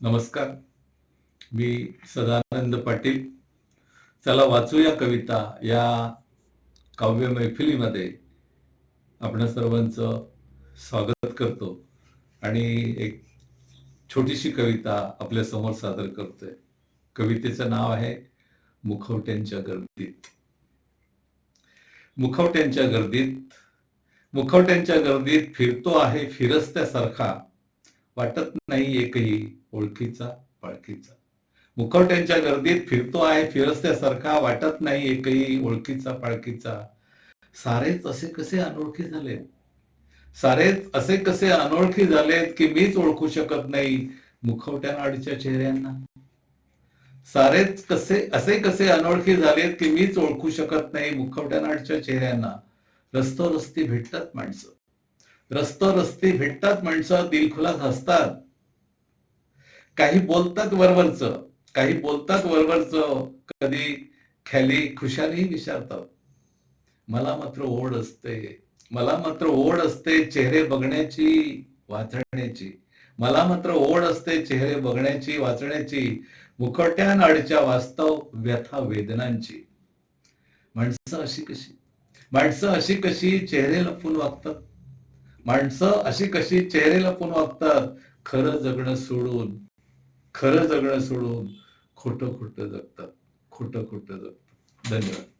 नमस्कार. मी सदानंद पाटील. चला वाचूया कविता या काव्य मैफिलीमध्ये. आपण सर्वांचं स्वागत करतो आणि एक छोटीशी कविता आपल्यासमोर सादर करतोय. कवितेचं नाव आहे मुखवट्यांच्या गर्दीत. मुखवट्यांच्या गर्दीत मुखवट्यांच्या गर्दीत फिरतो आहे फिरस्त्यासारखा. वाटत नाही एकही ओळखीचा पाळखीचा. मुखवट्यांच्या गर्दीत फिरतो आहे फिरस्त्यासारखा वाटत नाही एकही ओळखीचा पाळखीचा. सारेच असे कसे अनोळखी झाले सारेच असे कसे अनोळखी झालेत की मीच ओळखू शकत नाही मुखवट्यानाडच्या चेहऱ्यांना? सारेच कसे असे कसे अनोळखी झालेत की मीच ओळखू शकत नाही मुखवट्यानाडच्या चेहऱ्यांना? रस्तो रस्ती भेटतात माणसं. रस्तो रस्ते भेटतात माणसं दिलखुलास हसतात. काही बोलतात वरवरच काही बोलतात वरवरच कधी खाली खुशाली विचारतात. मला मात्र ओढ असते मला मात्र ओढ असते चेहरे बघण्याची वाचण्याची. मला मात्र ओढ असते चेहरे बघण्याची वाचण्याची. मुखट्या मुखट्यानाडच्या वास्तव व्यथा वेदनांची. माणसं अशी कशी? माणसं अशी कशी चेहरे लपून वागतात? माणसं अशी कशी चेहरे लपून वागतात खरं जगणं सोडून खरं जगणं सोडून खोटं खोटं जगतात खोटं खोटं जगतात. धन्यवाद.